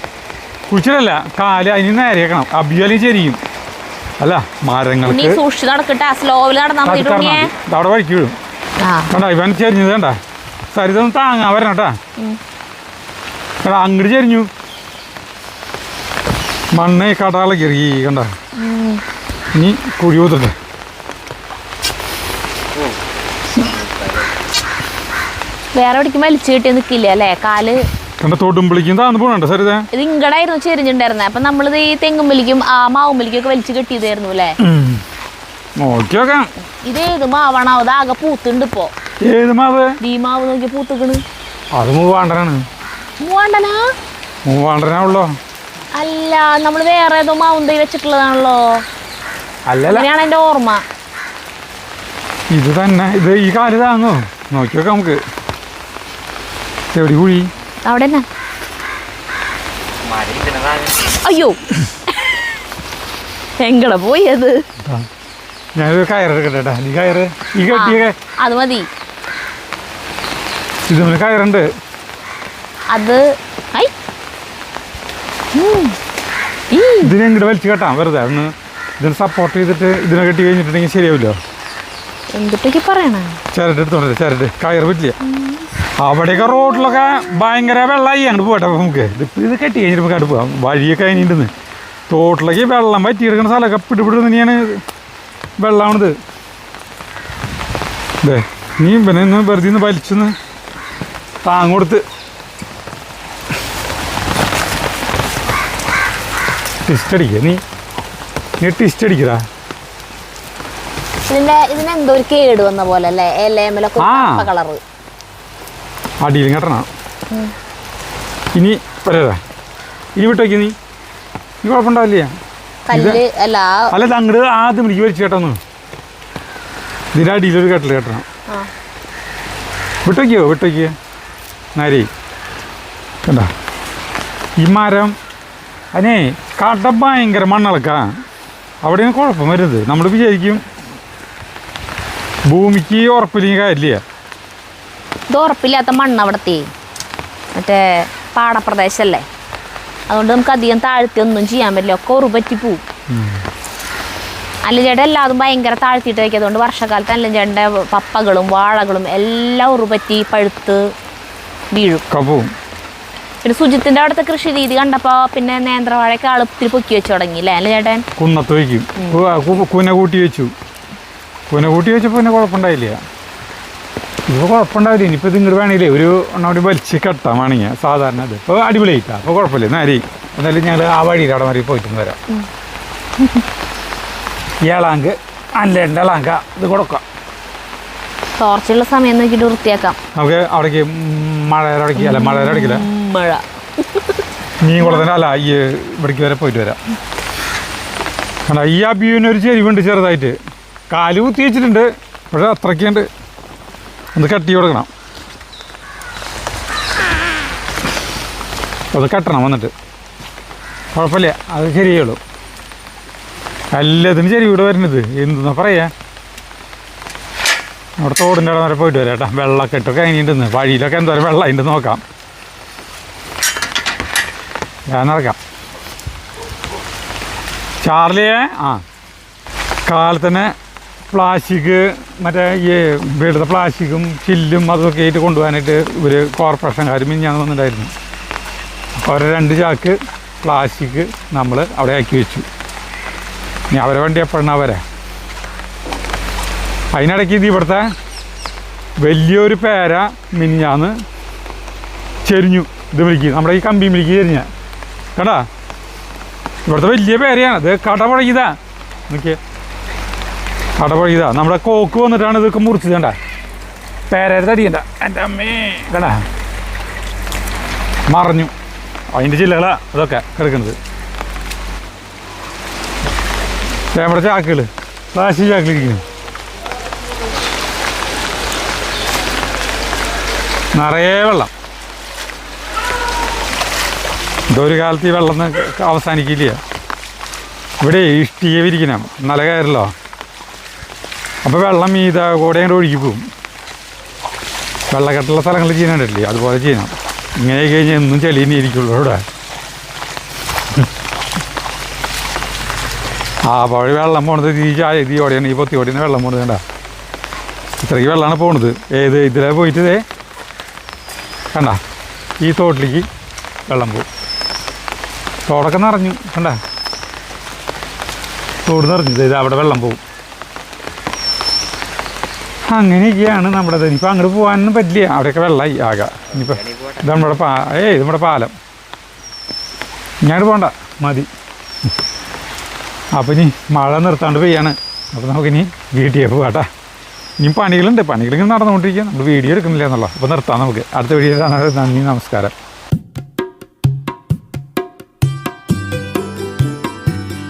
കുഴിച്ചിട്ടല്ല കാൽ അതിന് നേരെയാക്കണം. അബിയാലും ശരിയും അല്ല മരങ്ങൾക്ക് സൂക്ഷിച്ച് നടക്കട്ടെ സ്ലോവിൽ നടന്നാ മതി തടുക്കണം ഉണ്ണിയെ. മതി. ഇത് അവിടെ വഴിക്ക് വീഴും. ആ. ഇവൻ ചെരിഞ്ഞത് കണ്ട? സരിതൊന്ന് താങ്ങാൻ വരണം കേട്ടാ. അങ്ങോട്ട് ചെരിഞ്ഞു. മണ്ണേ കടാളെ കയറി കണ്ട? നീ ഇനി കുഴി ഊത്തട്ടെ വേറെ എവിടേക്കും വലിച്ചു കിട്ടിയ നിൽക്കില്ല അല്ലേ? കാൽ കണ്ട തൊടുമ്പിളിക്കും താന്ന് പോണണ്ട. സരിത ഇത് ഇങ്ങടായിരുന്നു ചെരിഞ്ഞിട്ടുണ്ടായിരുന്നത് അപ്പൊ നമ്മളിത് ഈ തെങ്ങുമ്പലിക്കും ആ മാവുമ്പലിക്കും ഒക്കെ വലിച്ചു കെട്ടിയതായിരുന്നു അല്ലേ? നോക്കിയോക്കാം ഇത് ഏത് മാവാണോ അത് ആകെ പൂത്തുണ്ട് ഇപ്പോ. ഏത് മാവ്? ഈ മാവ് നോക്കി പൂത്തുക്കണ്. അത് മൂവാണ്ടനാണ്. മൂവാണ്ടനാ? മൂവാണ്ടനാണല്ലോ അല്ല നമ്മൾ വേറെ ഏതോ മാവും തൈ വെച്ചിട്ടുള്ളതാണല്ലോ. അങ്ങനെയാണ് എന്റെ ഓർമ്മ. ഇത് തന്നെ. ഇത് ഈ കാൽ താങ്ങോ നോക്കിയോക്കാം നമുക്ക്. എവിടെ കുഴി? അവിടെ തന്നെ അയ്യോ. എങ്കട പോയി അത്? ഞാനൊരു കയറെടുക്കട്ടെ കേട്ടാ നീ കയറ്. ഈ കെട്ടിയ അത് മതി. ഇതിന് കയറുണ്ട്. അത് ഇതിനെ ഇങ്ങോട്ട് വലിച്ചു കെട്ടാം വെറുതെ. ഒന്ന് ഇതിന് സപ്പോർട്ട് ചെയ്തിട്ട് ഇതിനെ കെട്ടി കഴിഞ്ഞിട്ടുണ്ടെങ്കിൽ ശരിയാവില്ലോ. എന്തിട്ടേക്ക് പറയണേ? ചിരട്ട് എടുത്തോണ്ടേ ചിരട്ട് കയറ് പറ്റില്ല. അവിടെയൊക്കെ റോഡിലൊക്കെ ഭയങ്കര വെള്ളമായി അങ്ങോട്ട് പോട്ടെ നമുക്ക് ഇത് ഇത് കെട്ടി കഴിഞ്ഞിട്ട് നമുക്ക് അടുപ്പ് വഴിയൊക്കെ അതിനുണ്ടെന്ന് തോട്ടിലേക്ക് വെള്ളം വറ്റിയെടുക്കുന്ന സ്ഥലമൊക്കെ പിടിപിടി തന്നെയാണ് വെള്ളമാണിത്. ദേ നീ ഇവനെ ഒന്ന് വെറുതെ ഒന്ന് വലിച്ചൊന്ന് താങ്ങൊടുത്ത് ടിസ്റ്റ് അടിക്കുക നീ നീ ടിസ്റ്റ് അടിക്കടാ. ഇതിന്റെ ഇതിനെന്തോ ഒരു കേട് വന്ന പോലെ അല്ലേ? എലയമലൊക്കെ ആ. കളറ്. അടിയിലും കെട്ടണം ഇനി വരാ ഇനി വിട്ടോക്കി നീ. ഇനി കുഴപ്പമുണ്ടാവില്ലേ? അല്ല ഇത് അങ്ങോട്ട് ആദ്യം എനിക്ക് വലിച്ചു കേട്ടോന്ന് ഇതിന്റെ അടിയിലൊരു കെട്ടൽ കെട്ടണം. വിട്ടോക്കിയോ വിട്ടോക്കിയോ? നാരി. കണ്ട? ഈ മരം അതിനെ കട ഭയങ്കര മണ്ണിളക്കാ. അവിടെയാണ് കുഴപ്പം വരുന്നത്. നമ്മൾ വിചാരിക്കും ഭൂമിക്ക് ഉറപ്പില്ലെങ്കിൽ കാര്യമില്ല. ഇത് ഉറപ്പില്ലാത്ത മണ്ണ് അവിടത്തെ മറ്റേ പാടപ്രദേശല്ലേ? അതുകൊണ്ട് നമുക്ക് അധികം താഴ്ത്തി ഒന്നും ചെയ്യാൻ പറ്റില്ല. ഒക്കെ ഉറുപറ്റി പോവും. അല്ലഞ്ചേട്ട എല്ലാതും ഭയങ്കര താഴ്ത്തിയിട്ട് വയ്ക്കുക അതുകൊണ്ട് വർഷക്കാലത്ത് അല്ലഞ്ചേട്ടന്റെ പപ്പകളും വാഴകളും എല്ലാം ഉറുപറ്റി പഴുത്ത് വീഴും. പിന്നെ സുജിത്തിന്റെ അവിടുത്തെ കൃഷി രീതി കണ്ടപ്പോ പിന്നെ നേന്ത്രവാഴയൊക്കെ ആൾ ഒത്തിരി പൊക്കി വെച്ചു തുടങ്ങി അല്ലേ അല്ലേ ചേട്ടൻ കുന്നത്ത് വയ്ക്കും കൂന കൂട്ടി വെച്ചു. കൂന കൂട്ടി വെച്ചപ്പോ പിന്നെ കുഴപ്പമുണ്ടായില്ല. ഇപ്പോൾ കുഴപ്പമുണ്ടാവില്ല. ഇനിയിപ്പോൾ ഇത് ഇങ്ങോട്ട് വേണമെങ്കിലേ ഒരു ഒന്നാമത് വലിച്ച് കെട്ടാൻ വേണമെങ്കിൽ സാധാരണ അത് ഇപ്പോൾ അടിപൊളിയായിട്ടാ. അപ്പോൾ കുഴപ്പമില്ല. നേരെ എന്നാലും ഞങ്ങൾ ആ വഴിയിൽ അവിടെ മാറി പോയിട്ട് വരാം. ഏളാങ്ക് അല്ലേണ്ട ഏളാങ്ക ഇത് കൊടുക്കാം. ടോർച്ചുള്ള സമയം നോക്കിയിട്ട് വൃത്തിയാക്കാം. നമുക്ക് അവിടേക്ക് മഴയുടെ അവിടേക്ക് അല്ല മഴയുടെ അവിടേക്കില്ല മഴ. മീൻ കുളത്തിന്റെ അല്ല ഈ ഇവിടേക്ക് വരെ പോയിട്ട് വരാം. അല്ല ഈ ആ ബ്യൂവിന് ഒരു ചെരിവുണ്ട് ചെറുതായിട്ട്. കാൽ കുത്തി വെച്ചിട്ടുണ്ട്. പക്ഷെ അത്രയ്ക്കുണ്ട് ഒന്ന് കട്ടി കൊടുക്കണം. അത് കെട്ടണം വന്നിട്ട്. കുഴപ്പമില്ല അത് ശരിയുള്ളൂ എല്ലാത്തിനും ശരി ഇവിടെ വരുന്നത്. എന്തെന്നാ പറയാ? അവിടെ തോടിന്റെ അവിടെ വരെ പോയിട്ട് വരാം കേട്ടോ. വെള്ളമൊക്കെ ഇട്ടൊക്കെ അങ്ങനെയുണ്ട് വഴിയിലൊക്കെ എന്തോരം വെള്ളം ഉണ്ട് നോക്കാം. ഞാൻ നടക്കാം. ചാർലിയെ? ആ. കാലത്തന്നെ പ്ലാസ്റ്റിക് മറ്റേ ഈ വീടുത്തെ പ്ലാസ്റ്റിക്കും ചില്ലും അതൊക്കെ ആയിട്ട് കൊണ്ടുപോകാനായിട്ട് ഒരു കോർപ്പറേഷൻകാർ മിഞ്ഞാന്ന് വന്നിട്ടുണ്ടായിരുന്നു. അപ്പോൾ അവരെ രണ്ട് ചാക്ക് പ്ലാസ്റ്റിക് നമ്മൾ അവിടെ ആക്കി വെച്ചു. ഇനി അവരെ വണ്ടി എപ്പോഴാണ് അവരെ? അതിനിടയ്ക്ക് ഇത് ഇവിടുത്തെ വലിയൊരു പേര മിനിഞ്ഞാന്ന് ചെരിഞ്ഞു. ഇത് വിളിക്ക് നമ്മുടെ ഈ കമ്പി വിളിക്ക് ചെരിഞ്ഞ. കേട്ടാ ഇവിടുത്തെ വലിയ പേരയാണ്. ഇത് കടപഴകിയതാ. നോക്കിയേ. കടപഴകിയതാ നമ്മുടെ കോക്ക് വന്നിട്ടാണ് ഇതൊക്കെ മുറിച്ചത് കണ്ട? പേരയുടെ തടിയണ്ട എന്റെ അമ്മേ. കണ്ട? മറഞ്ഞു. അതിന്റെ ചില്ലകളാ അതൊക്കെ കിടക്കുന്നത്. നമ്മുടെ ചാക്കുകൾ പ്ലാസ്റ്റിക് ചാക്കിലിരിക്കുന്നു നിറയെ വെള്ളം. ഇതൊരു കാലത്ത് ഈ വെള്ളം അവസാനിക്കില്ല. ഇവിടെ ഇഷ്ടിക വിരിക്കണം. നല്ല കയറല്ലോ. അപ്പോൾ വെള്ളം മീത കൂടെ അങ്ങോട്ട് ഒഴുകി പോകും വെള്ളക്കെട്ടുള്ള സ്ഥലങ്ങളിൽ ചെയ്യാനുണ്ടല്ലേ അതുപോലെ ചെയ്യണം. ഇങ്ങനെ കഴിഞ്ഞാൽ എന്നും ചെളി ഇരിക്കുള്ളൂ ഇവിടെ. ആ പഴയ വെള്ളം പോണത് ഈ ചായ ഇത് ഓടിയാണ് ഈ പൊത്തി ഓടിയാണ് വെള്ളം പോണത് കണ്ട? ഇത്രയ്ക്ക് വെള്ളമാണ് പോണത്. ഏത് ഇതിലെ പോയിട്ട് ഇതേ കണ്ട? ഈ തോട്ടിലേക്ക് വെള്ളം പോകും തോടൊക്കെ നിറഞ്ഞു കണ്ട? തോട് നിറഞ്ഞു. ഇത് അവിടെ വെള്ളം പോകും അങ്ങനെയൊക്കെയാണ് നമ്മുടെ ഇനിയിപ്പോൾ അങ്ങോട്ട് പോകാനൊന്നും പറ്റില്ല. അവിടെയൊക്കെ വെള്ളമായി ആകെ. ഇനിയിപ്പോൾ ഇത് നമ്മുടെ പാ ഏയ് ഇത് നമ്മുടെ പാലം. ഇങ്ങോട്ട് പോകണ്ട മതി. അപ്പം ഇനി മഴ നിർത്താണ്ട് പെയ്യാണ്. അപ്പോൾ നമുക്കിനി വീട്ടിൽ പോകാട്ടാ ഇനി പണികളുണ്ട്. പണികളിങ്ങനെ നടന്നുകൊണ്ടിരിക്കുക നമ്മൾ വീഡിയോ എടുക്കുന്നില്ല എന്നുള്ള അപ്പോൾ നിർത്താം നമുക്ക്. അടുത്ത വീഡിയോ നന്ദി നമസ്കാരം.